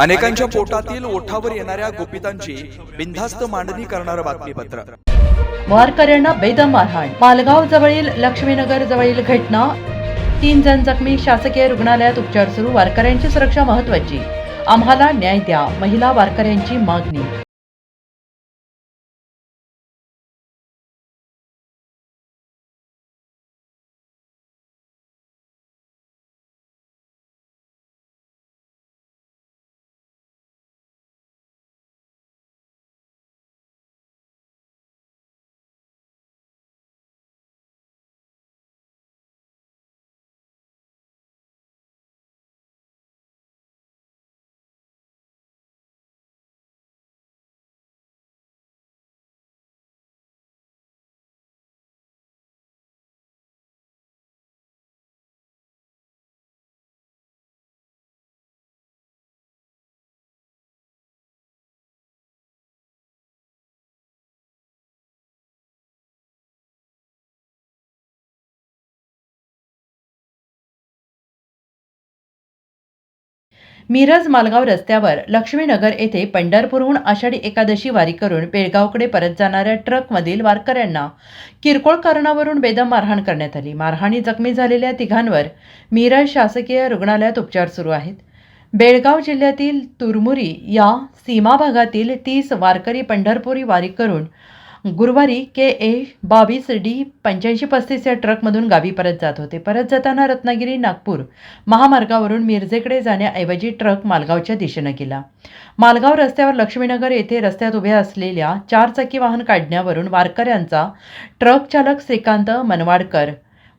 अनेकांच्या पोटातील ओठावर येणाऱ्या गोपितांची बिनधास्त मांडणी करणारं बातमीपत्र. वारकऱ्यांना बेदम मारहाण. मालगाव जवळील लक्ष्मीनगर जवळील घटना. तीन जण जखमी. शासकीय रुग्णालयात उपचार सुरू. वारकऱ्यांची सुरक्षा महत्वाची आम्हाला न्याय द्या. महिला वारकऱ्यांची मागणी. मिरज मालगाव रस्त्यावर लक्ष्मीनगर येथे पंढरपूरहून आषाढी एकादशी वारी करून बेळगावकडे परत जाणाऱ्या ट्रकमधील वारकऱ्यांना किरकोळ कारणावरून बेदम मारहाण करण्यात आली. मारहाणी जखमी झालेल्या तिघांवर मिरज शासकीय रुग्णालयात उपचार सुरू आहेत. बेळगाव जिल्ह्यातील तुरमुरी या सीमा भागातील तीस वारकरी पंढरपुरी वारी करून गुरुवारी के ए बावीस डी पंच्याऐंशी पस्तीस या ट्रकमधून गावी परत जात होते. परत जाताना रत्नागिरी नागपूर महामार्गावरून मिरजेकडे जाण्याऐवजी ट्रक मालगावच्या दिशेनं गेला. मालगाव रस्त्यावर लक्ष्मीनगर येथे रस्त्यात उभ्या असलेल्या चारचाकी वाहन काढण्यावरून वारकऱ्यांचा ट्रक चालक श्रीकांत मनवाडकर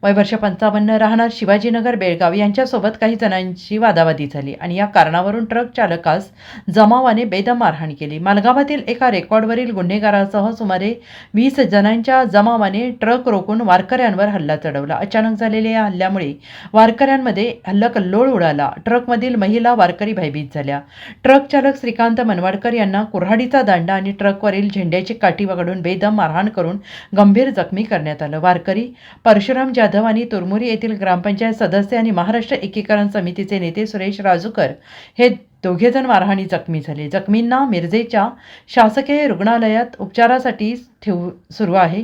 वय वर्ष पंचावन्न राहणार शिवाजीनगर बेळगाव यांच्यासोबत काही जणांची वादावादी झाली आणि या कारणावरून ट्रक चालकास जमावाने बेदम मारहाण केली. मालगावातील एका रेकॉर्डवरील गुन्हेगारासह सुमारे वीस जणांच्या जमावाने ट्रक रोखून वारकऱ्यांवर हल्ला चढवला. अचानक झालेल्या या हल्ल्यामुळे वारकऱ्यांमध्ये हल्लकल्लोळ उडाला. ट्रकमधील महिला वारकरी भयभीत झाल्या. ट्रक चालक श्रीकांत मनवाडकर यांना कुऱ्हाडीचा दांडा आणि ट्रकवरील झेंड्याची काठी वगळून बेदम मारहाण करून गंभीर जखमी करण्यात आलं. वारकरी परशुराम जाधव आणि तुरमुरी येथील ग्रामपंचायत सदस्य आणि महाराष्ट्र एकीकरण समितीचे नेते सुरेश राजूकर हे दोघेजण मारहाणी जखमी झाले. जखमींना मिरजेच्या शासकीय रुग्णालयात उपचारासाठी ठेवू सुरू आहे.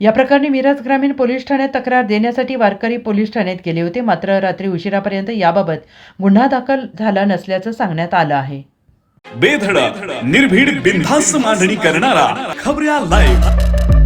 या प्रकरणी मिरज ग्रामीण पोलीस ठाण्यात तक्रार देण्यासाठी वारकरी पोलीस ठाण्यात गेले होते. मात्र रात्री उशिरापर्यंत याबाबत गुन्हा दाखल झाला नसल्याचं सांगण्यात आलं आहे. बेधडक निर्भीड बिनधास्त मांडणी करणारा खबऱ्या लाईव्ह